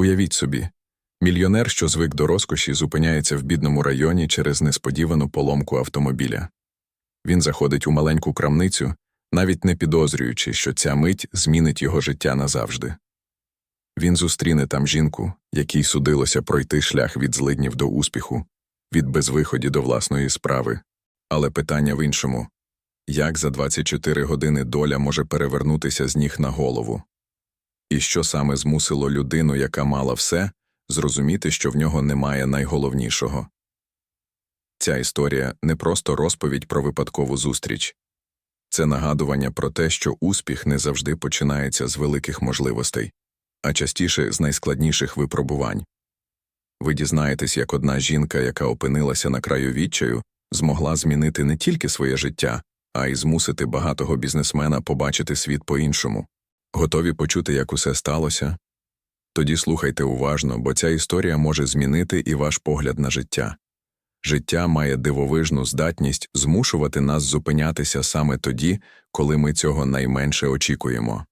Уявіть собі, мільйонер, що звик до розкоші, зупиняється в бідному районі через несподівану поломку автомобіля. Він заходить у маленьку крамницю, навіть не підозрюючи, що ця мить змінить його життя назавжди. Він зустріне там жінку, якій судилося пройти шлях від злиднів до успіху, від безвиході до власної справи. Але питання в іншому як за 24 години доля може перевернутися з ніг на голову? І що саме змусило людину, яка мала все, зрозуміти, що в нього немає найголовнішого? Ця історія не просто розповідь про випадкову зустріч, це нагадування про те, що успіх не завжди починається з великих можливостей, а частіше з найскладніших випробувань. Ви дізнаєтесь, як одна жінка, яка опинилася на краю відчаю, змогла змінити не тільки своє життя, а й змусити багатого бізнесмена побачити світ по-іншому. Готові почути, як усе сталося? Тоді слухайте уважно, бо ця історія може змінити і ваш погляд на життя. Життя має дивовижну здатність змушувати нас зупинятися саме тоді, коли ми цього найменше очікуємо.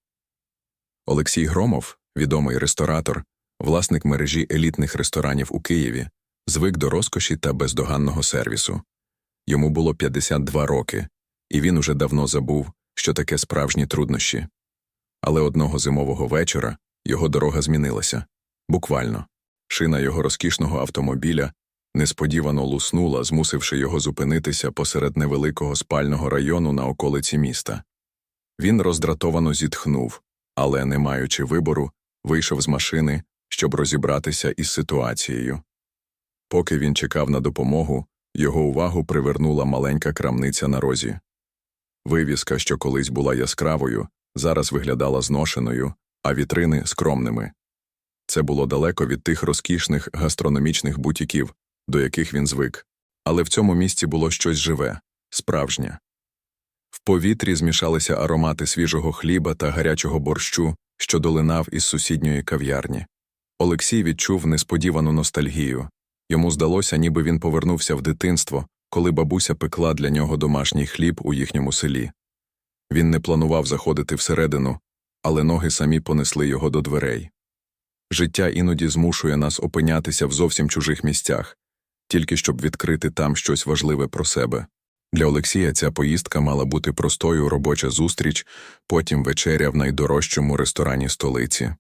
Олексій Громов, відомий ресторатор, власник мережі елітних ресторанів у Києві, звик до розкоші та бездоганного сервісу. Йому було 52 роки, і він уже давно забув, що таке справжні труднощі. Але одного зимового вечора його дорога змінилася буквально. Шина його розкішного автомобіля несподівано луснула, змусивши його зупинитися посеред невеликого спального району на околиці міста. Він роздратовано зітхнув, але, не маючи вибору, вийшов з машини, щоб розібратися із ситуацією. Поки він чекав на допомогу, його увагу привернула маленька крамниця на розі. Вивіска, що колись була яскравою, зараз виглядала зношеною, а вітрини скромними. Це було далеко від тих розкішних гастрономічних бутіків, до яких він звик, але в цьому місці було щось живе, справжнє. В повітрі змішалися аромати свіжого хліба та гарячого борщу, що долинав із сусідньої кав'ярні. Олексій відчув несподівану ностальгію. Йому здалося, ніби він повернувся в дитинство, коли бабуся пекла для нього домашній хліб у їхньому селі. Він не планував заходити всередину, але ноги самі понесли його до дверей. Життя іноді змушує нас опинятися в зовсім чужих місцях, тільки щоб відкрити там щось важливе про себе. Для Олексія ця поїздка мала бути простою робоча зустріч, потім вечеря в найдорожчому ресторані столиці.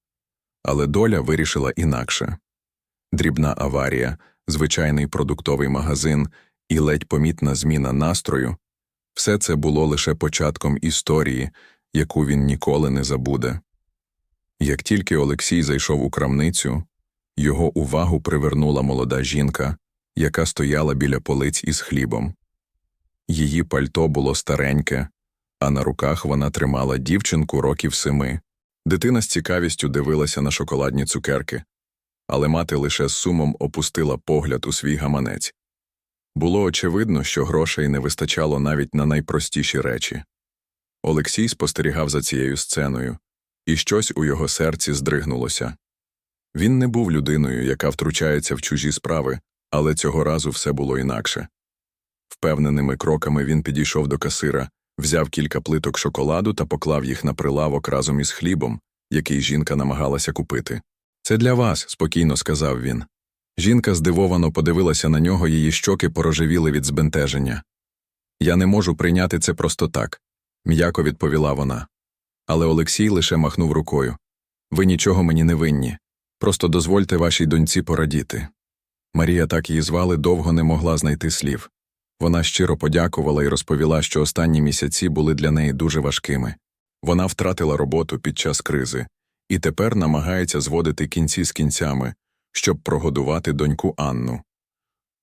Але доля вирішила інакше дрібна аварія, звичайний продуктовий магазин і ледь помітна зміна настрою все це було лише початком історії, яку він ніколи не забуде. Як тільки Олексій зайшов у крамницю, його увагу привернула молода жінка, яка стояла біля полиць із хлібом. Її пальто було стареньке, а на руках вона тримала дівчинку років семи. Дитина з цікавістю дивилася на шоколадні цукерки, але мати лише з сумом опустила погляд у свій гаманець. Було очевидно, що грошей не вистачало навіть на найпростіші речі. Олексій спостерігав за цією сценою, і щось у його серці здригнулося. Він не був людиною, яка втручається в чужі справи, але цього разу все було інакше. Впевненими кроками він підійшов до касира, взяв кілька плиток шоколаду та поклав їх на прилавок разом із хлібом, який жінка намагалася купити. Це для вас, спокійно сказав він. Жінка здивовано подивилася на нього, її щоки порожевіли від збентеження. Я не можу прийняти це просто так, м'яко відповіла вона. Але Олексій лише махнув рукою. Ви нічого мені не винні. Просто дозвольте вашій доньці порадіти. Марія так її звали, довго не могла знайти слів. Вона щиро подякувала і розповіла, що останні місяці були для неї дуже важкими. Вона втратила роботу під час кризи і тепер намагається зводити кінці з кінцями, щоб прогодувати доньку Анну.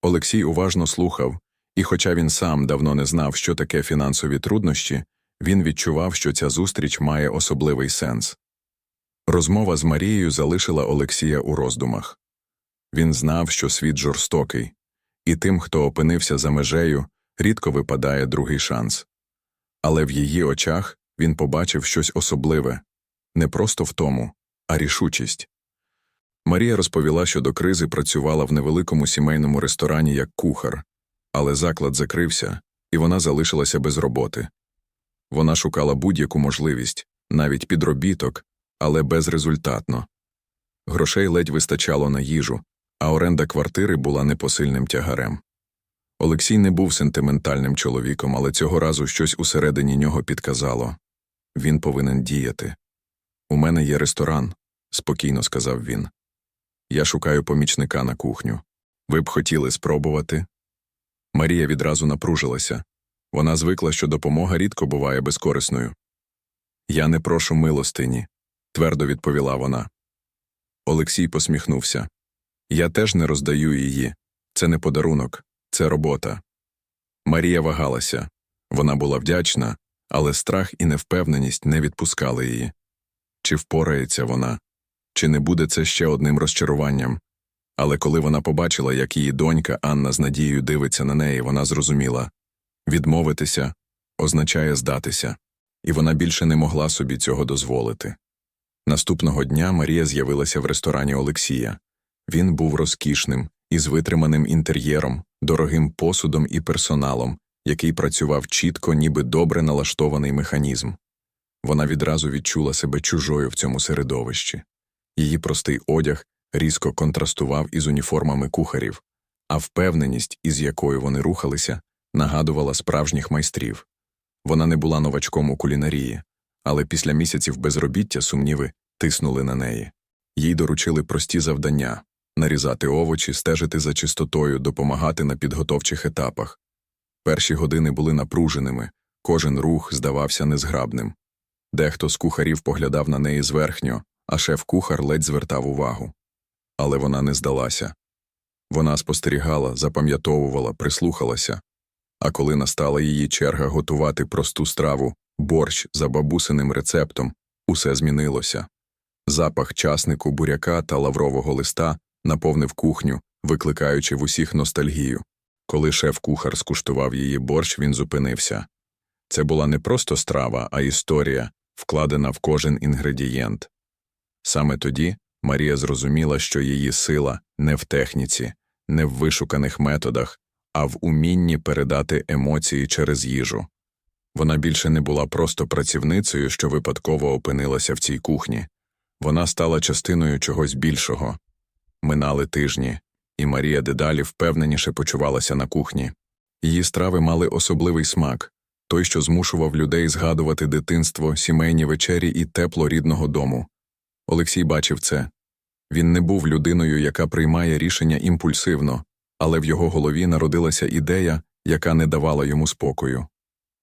Олексій уважно слухав, і, хоча він сам давно не знав, що таке фінансові труднощі, він відчував, що ця зустріч має особливий сенс. Розмова з Марією залишила Олексія у роздумах. Він знав, що світ жорстокий, і тим, хто опинився за межею, рідко випадає другий шанс. Але в її очах він побачив щось особливе не просто в тому, а рішучість. Марія розповіла, що до кризи працювала в невеликому сімейному ресторані як кухар, але заклад закрився, і вона залишилася без роботи. Вона шукала будь-яку можливість, навіть підробіток, але безрезультатно. Грошей ледь вистачало на їжу, а оренда квартири була непосильним тягарем. Олексій не був сентиментальним чоловіком, але цього разу щось усередині нього підказало він повинен діяти. У мене є ресторан, спокійно сказав він. Я шукаю помічника на кухню. Ви б хотіли спробувати? Марія відразу напружилася. Вона звикла, що допомога рідко буває безкорисною. Я не прошу милостині, твердо відповіла вона. Олексій посміхнувся. Я теж не роздаю її. Це не подарунок, це робота. Марія вагалася. Вона була вдячна, але страх і невпевненість не відпускали її. Чи впорається вона, чи не буде це ще одним розчаруванням? Але коли вона побачила, як її донька Анна з надією дивиться на неї, вона зрозуміла відмовитися означає здатися, і вона більше не могла собі цього дозволити. Наступного дня Марія з'явилася в ресторані Олексія. Він був розкішним, із витриманим інтер'єром, дорогим посудом і персоналом, який працював чітко, ніби добре налаштований механізм. Вона відразу відчула себе чужою в цьому середовищі. Її простий одяг різко контрастував із уніформами кухарів, а впевненість, із якою вони рухалися, нагадувала справжніх майстрів. Вона не була новачком у кулінарії, але після місяців безробіття сумніви тиснули на неї. Їй доручили прості завдання нарізати овочі, стежити за чистотою, допомагати на підготовчих етапах. Перші години були напруженими, кожен рух здавався незграбним. Дехто з кухарів поглядав на неї зверхньо, а шеф-кухар ледь звертав увагу. Але вона не здалася. Вона спостерігала, запам'ятовувала, прислухалася. А коли настала її черга готувати просту страву, борщ за бабусиним рецептом, усе змінилося. Запах часнику, буряка та лаврового листа наповнив кухню, викликаючи в усіх ностальгію. Коли шеф-кухар скуштував її борщ, він зупинився. Це була не просто страва, а історія, вкладена в кожен інгредієнт. Саме тоді Марія зрозуміла, що її сила не в техніці, не в вишуканих методах, а в умінні передати емоції через їжу. Вона більше не була просто працівницею, що випадково опинилася в цій кухні. Вона стала частиною чогось більшого. Минали тижні, і Марія дедалі впевненіше почувалася на кухні. Її страви мали особливий смак той, що змушував людей згадувати дитинство, сімейні вечері і тепло рідного дому. Олексій бачив це. Він не був людиною, яка приймає рішення імпульсивно, але в його голові народилася ідея, яка не давала йому спокою.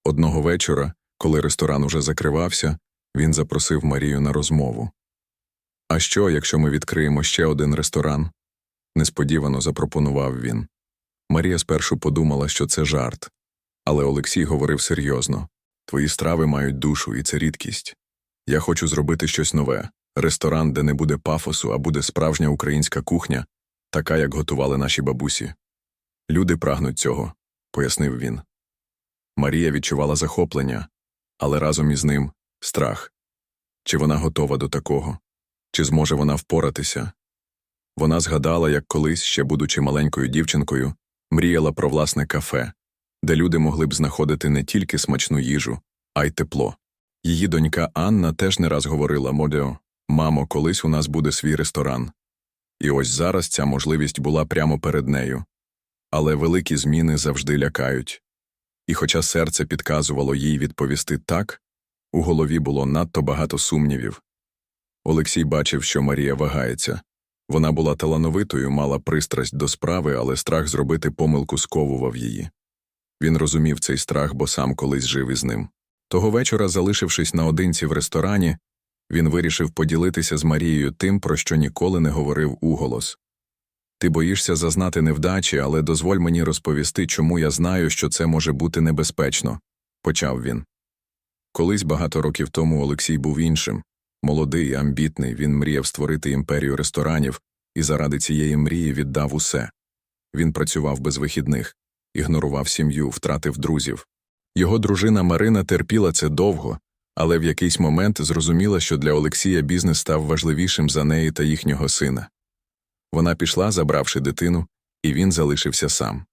Одного вечора, коли ресторан уже закривався, він запросив Марію на розмову. А що, якщо ми відкриємо ще один ресторан? несподівано запропонував він. Марія спершу подумала, що це жарт, але Олексій говорив серйозно Твої страви мають душу, і це рідкість. Я хочу зробити щось нове ресторан, де не буде пафосу, а буде справжня українська кухня, така, як готували наші бабусі. Люди прагнуть цього, пояснив він. Марія відчувала захоплення, але разом із ним страх. Чи вона готова до такого? Чи зможе вона впоратися? Вона згадала, як колись, ще будучи маленькою дівчинкою, мріяла про власне кафе, де люди могли б знаходити не тільки смачну їжу, а й тепло. Її донька Анна теж не раз говорила Модео, мамо, колись у нас буде свій ресторан. І ось зараз ця можливість була прямо перед нею. Але великі зміни завжди лякають. І хоча серце підказувало їй відповісти так, у голові було надто багато сумнівів. Олексій бачив, що Марія вагається. Вона була талановитою, мала пристрасть до справи, але страх зробити помилку сковував її. Він розумів цей страх, бо сам колись жив із ним. Того вечора, залишившись наодинці в ресторані, він вирішив поділитися з Марією тим, про що ніколи не говорив уголос. Ти боїшся зазнати невдачі, але дозволь мені розповісти, чому я знаю, що це може бути небезпечно, почав він. Колись багато років тому Олексій був іншим. Молодий, амбітний, він мріяв створити імперію ресторанів і заради цієї мрії віддав усе. Він працював без вихідних, ігнорував сім'ю, втратив друзів. Його дружина Марина терпіла це довго, але в якийсь момент зрозуміла, що для Олексія бізнес став важливішим за неї та їхнього сина. Вона пішла, забравши дитину, і він залишився сам.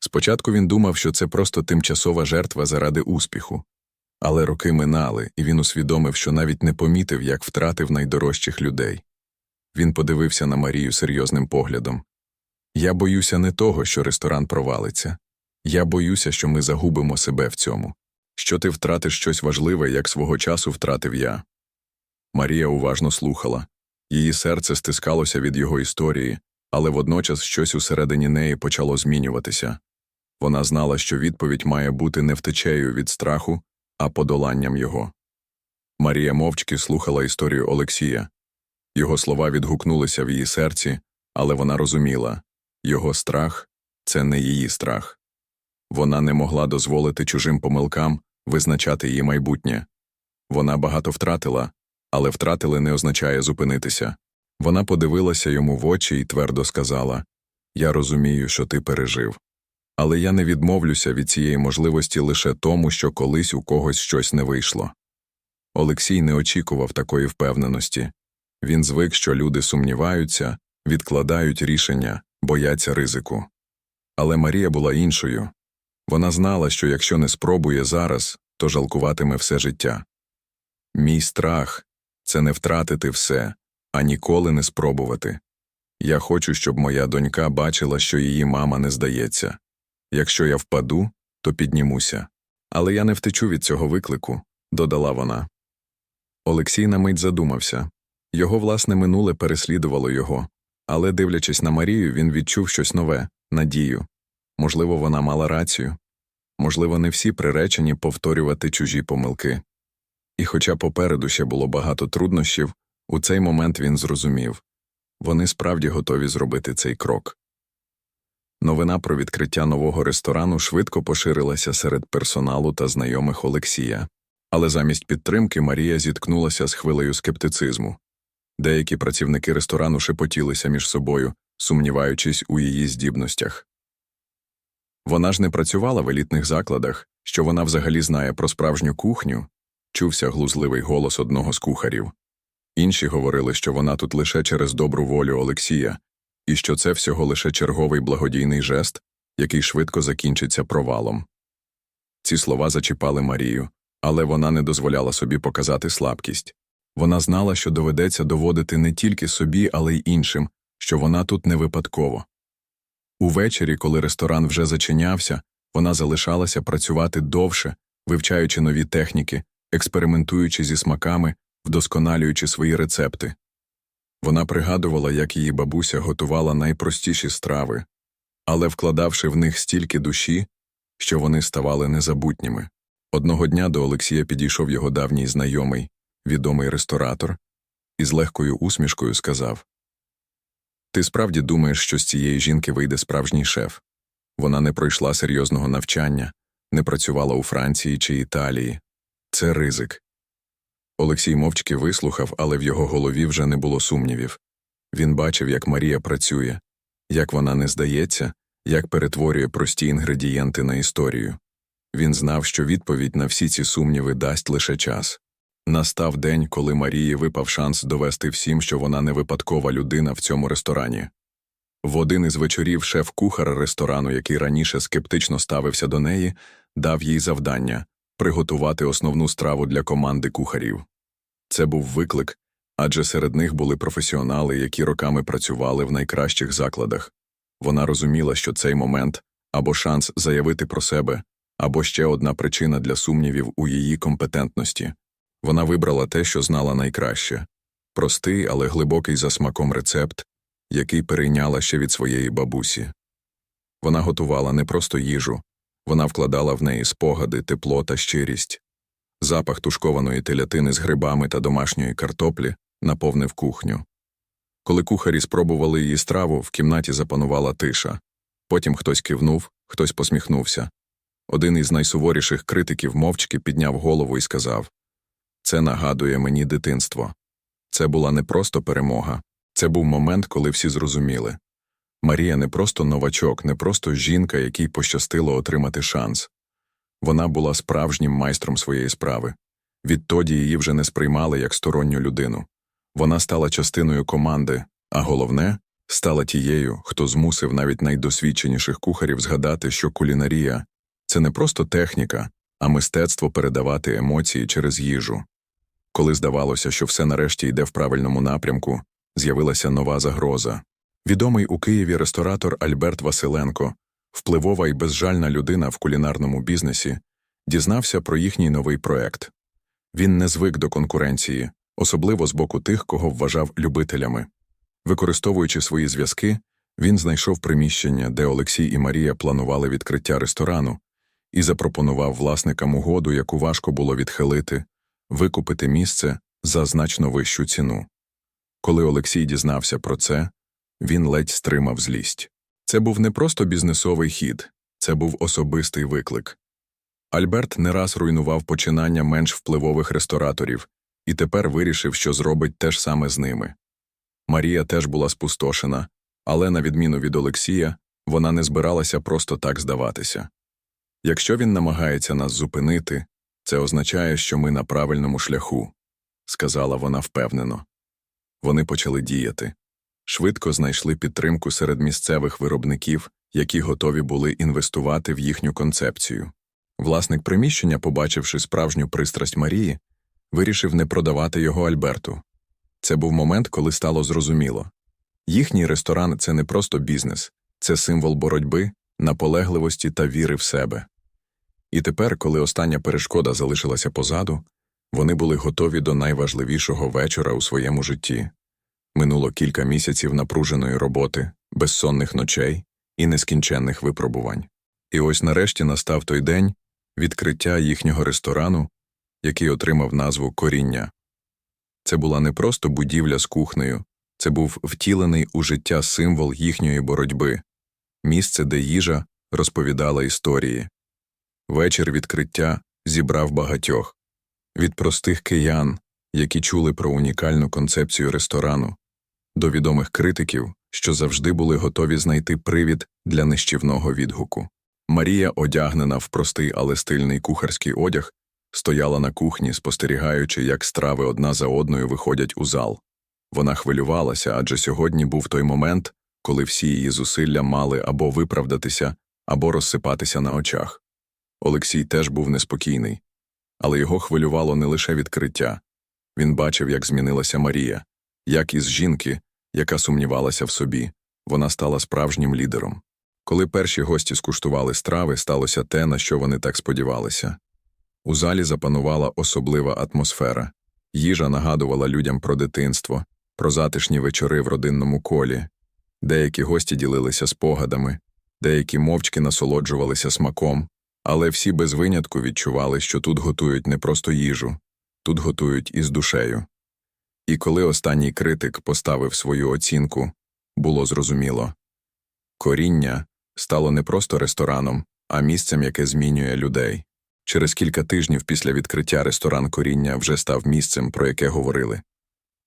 Спочатку він думав, що це просто тимчасова жертва заради успіху, але роки минали, і він усвідомив, що навіть не помітив, як втратив найдорожчих людей. Він подивився на Марію серйозним поглядом. Я боюся не того, що ресторан провалиться. Я боюся, що ми загубимо себе в цьому. Що ти втратиш щось важливе, як свого часу втратив я. Марія уважно слухала. Її серце стискалося від його історії, але водночас щось усередині неї почало змінюватися. Вона знала, що відповідь має бути не втечею від страху, а подоланням його. Марія мовчки слухала історію Олексія. Його слова відгукнулися в її серці, але вона розуміла його страх це не її страх. Вона не могла дозволити чужим помилкам визначати її майбутнє. Вона багато втратила, але втратили не означає зупинитися. Вона подивилася йому в очі і твердо сказала Я розумію, що ти пережив. Але я не відмовлюся від цієї можливості лише тому, що колись у когось щось не вийшло. Олексій не очікував такої впевненості. Він звик, що люди сумніваються, відкладають рішення, бояться ризику. Але Марія була іншою. Вона знала, що якщо не спробує зараз, то жалкуватиме все життя. Мій страх це не втратити все, а ніколи не спробувати. Я хочу, щоб моя донька бачила, що її мама не здається. Якщо я впаду, то піднімуся. Але я не втечу від цього виклику, додала вона. Олексій на мить задумався. Його власне минуле переслідувало його, але, дивлячись на Марію, він відчув щось нове надію. Можливо, вона мала рацію. Можливо, не всі приречені повторювати чужі помилки. І хоча попереду ще було багато труднощів, у цей момент він зрозумів вони справді готові зробити цей крок. Новина про відкриття нового ресторану швидко поширилася серед персоналу та знайомих Олексія. Але замість підтримки Марія зіткнулася з хвилею скептицизму. Деякі працівники ресторану шепотілися між собою, сумніваючись у її здібностях. Вона ж не працювала в елітних закладах, що вона взагалі знає про справжню кухню, чувся глузливий голос одного з кухарів. Інші говорили, що вона тут лише через добру волю Олексія, і що це всього лише черговий благодійний жест, який швидко закінчиться провалом. Ці слова зачіпали Марію, але вона не дозволяла собі показати слабкість. Вона знала, що доведеться доводити не тільки собі, але й іншим, що вона тут не випадково. Увечері, коли ресторан вже зачинявся, вона залишалася працювати довше, вивчаючи нові техніки, експериментуючи зі смаками, вдосконалюючи свої рецепти. Вона пригадувала, як її бабуся готувала найпростіші страви, але вкладавши в них стільки душі, що вони ставали незабутніми. Одного дня до Олексія підійшов його давній знайомий, відомий ресторатор, і з легкою усмішкою сказав Ти справді думаєш, що з цієї жінки вийде справжній шеф? Вона не пройшла серйозного навчання, не працювала у Франції чи Італії. Це ризик. Олексій мовчки вислухав, але в його голові вже не було сумнівів. Він бачив, як Марія працює, як вона не здається, як перетворює прості інгредієнти на історію. Він знав, що відповідь на всі ці сумніви дасть лише час. Настав день, коли Марії випав шанс довести всім, що вона не випадкова людина в цьому ресторані. В один із вечорів шеф-кухар ресторану, який раніше скептично ставився до неї, дав їй завдання приготувати основну страву для команди кухарів. Це був виклик, адже серед них були професіонали, які роками працювали в найкращих закладах. Вона розуміла, що цей момент або шанс заявити про себе, або ще одна причина для сумнівів у її компетентності. Вона вибрала те, що знала найкраще простий, але глибокий за смаком рецепт, який перейняла ще від своєї бабусі. Вона готувала не просто їжу, вона вкладала в неї спогади, тепло та щирість. Запах тушкованої телятини з грибами та домашньої картоплі наповнив кухню. Коли кухарі спробували її страву, в кімнаті запанувала тиша. Потім хтось кивнув, хтось посміхнувся. Один із найсуворіших критиків мовчки підняв голову і сказав Це нагадує мені дитинство. Це була не просто перемога, це був момент, коли всі зрозуміли. Марія не просто новачок, не просто жінка, якій пощастило отримати шанс. Вона була справжнім майстром своєї справи. Відтоді її вже не сприймали як сторонню людину. Вона стала частиною команди, а головне, стала тією, хто змусив навіть найдосвідченіших кухарів згадати, що кулінарія це не просто техніка, а мистецтво передавати емоції через їжу. Коли здавалося, що все нарешті йде в правильному напрямку, з'явилася нова загроза. Відомий у Києві ресторатор Альберт Василенко, впливова і безжальна людина в кулінарному бізнесі, дізнався про їхній новий проект. Він не звик до конкуренції, особливо з боку тих, кого вважав любителями. Використовуючи свої зв'язки, він знайшов приміщення, де Олексій і Марія планували відкриття ресторану, і запропонував власникам угоду, яку важко було відхилити, викупити місце за значно вищу ціну. Коли Олексій дізнався про це, він ледь стримав злість. Це був не просто бізнесовий хід, це був особистий виклик. Альберт не раз руйнував починання менш впливових рестораторів і тепер вирішив, що зробить те ж саме з ними. Марія теж була спустошена, але, на відміну від Олексія, вона не збиралася просто так здаватися. Якщо він намагається нас зупинити, це означає, що ми на правильному шляху, сказала вона впевнено. Вони почали діяти. Швидко знайшли підтримку серед місцевих виробників, які готові були інвестувати в їхню концепцію. Власник приміщення, побачивши справжню пристрасть Марії, вирішив не продавати його Альберту. Це був момент, коли стало зрозуміло. Їхній ресторан це не просто бізнес, це символ боротьби, наполегливості та віри в себе. І тепер, коли остання перешкода залишилася позаду, вони були готові до найважливішого вечора у своєму житті. Минуло кілька місяців напруженої роботи, безсонних ночей і нескінченних випробувань. І ось нарешті настав той день відкриття їхнього ресторану, який отримав назву Коріння. Це була не просто будівля з кухнею, це був втілений у життя символ їхньої боротьби, місце, де їжа розповідала історії. Вечір відкриття зібрав багатьох від простих киян, які чули про унікальну концепцію ресторану, до відомих критиків, що завжди були готові знайти привід для нищівного відгуку. Марія, одягнена в простий, але стильний кухарський одяг, стояла на кухні, спостерігаючи, як страви одна за одною виходять у зал. Вона хвилювалася, адже сьогодні був той момент, коли всі її зусилля мали або виправдатися, або розсипатися на очах. Олексій теж був неспокійний, але його хвилювало не лише відкриття. Він бачив, як змінилася Марія, як із жінки, яка сумнівалася в собі, вона стала справжнім лідером. Коли перші гості скуштували страви, сталося те, на що вони так сподівалися. У залі запанувала особлива атмосфера. Їжа нагадувала людям про дитинство, про затишні вечори в родинному колі. Деякі гості ділилися спогадами, деякі мовчки насолоджувалися смаком, але всі без винятку відчували, що тут готують не просто їжу, тут готують із душею. І коли останній критик поставив свою оцінку, було зрозуміло коріння стало не просто рестораном, а місцем, яке змінює людей. Через кілька тижнів після відкриття ресторан коріння вже став місцем, про яке говорили.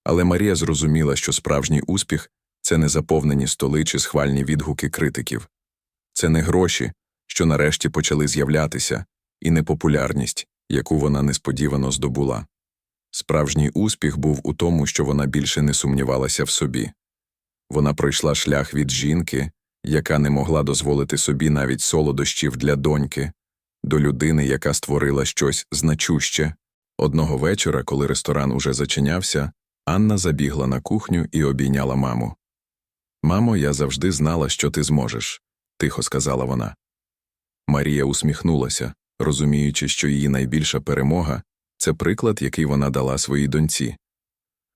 Але Марія зрозуміла, що справжній успіх це не заповнені столи чи схвальні відгуки критиків, це не гроші, що нарешті почали з'являтися, і не популярність, яку вона несподівано здобула. Справжній успіх був у тому, що вона більше не сумнівалася в собі. Вона пройшла шлях від жінки, яка не могла дозволити собі навіть солодощів для доньки, до людини, яка створила щось значуще. Одного вечора, коли ресторан уже зачинявся, Анна забігла на кухню і обійняла маму. Мамо, я завжди знала, що ти зможеш, тихо сказала вона. Марія усміхнулася, розуміючи, що її найбільша перемога це приклад, який вона дала своїй доньці.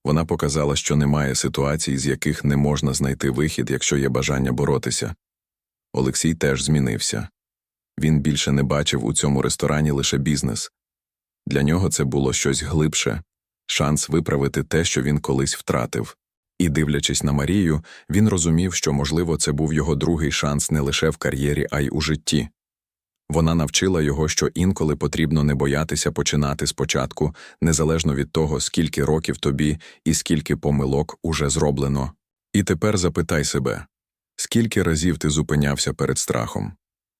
Вона показала, що немає ситуацій, з яких не можна знайти вихід, якщо є бажання боротися. Олексій теж змінився. Він більше не бачив у цьому ресторані лише бізнес. Для нього це було щось глибше, шанс виправити те, що він колись втратив. І, дивлячись на Марію, він розумів, що, можливо, це був його другий шанс не лише в кар'єрі, а й у житті. Вона навчила його, що інколи потрібно не боятися починати спочатку, незалежно від того, скільки років тобі і скільки помилок уже зроблено. І тепер запитай себе скільки разів ти зупинявся перед страхом,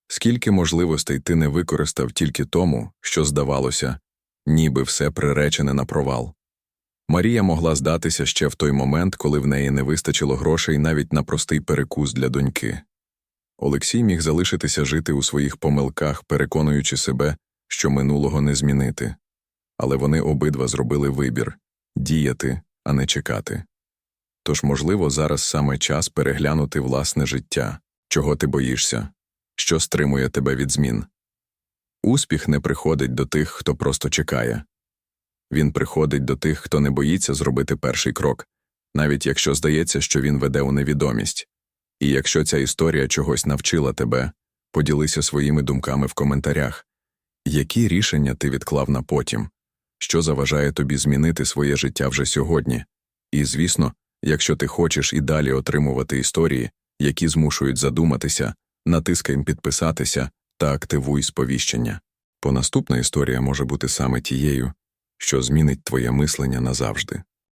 скільки можливостей ти не використав тільки тому, що здавалося, ніби все приречене на провал. Марія могла здатися ще в той момент, коли в неї не вистачило грошей навіть на простий перекус для доньки. Олексій міг залишитися жити у своїх помилках, переконуючи себе, що минулого не змінити. Але вони обидва зробили вибір діяти, а не чекати. Тож, можливо, зараз саме час переглянути власне життя, чого ти боїшся, що стримує тебе від змін. Успіх не приходить до тих, хто просто чекає. Він приходить до тих, хто не боїться зробити перший крок, навіть якщо здається, що він веде у невідомість. І якщо ця історія чогось навчила тебе, поділися своїми думками в коментарях. Які рішення ти відклав на потім? Що заважає тобі змінити своє життя вже сьогодні? І, звісно, якщо ти хочеш і далі отримувати історії, які змушують задуматися, натискаєм підписатися та активуй сповіщення. Бо наступна історія може бути саме тією, що змінить твоє мислення назавжди.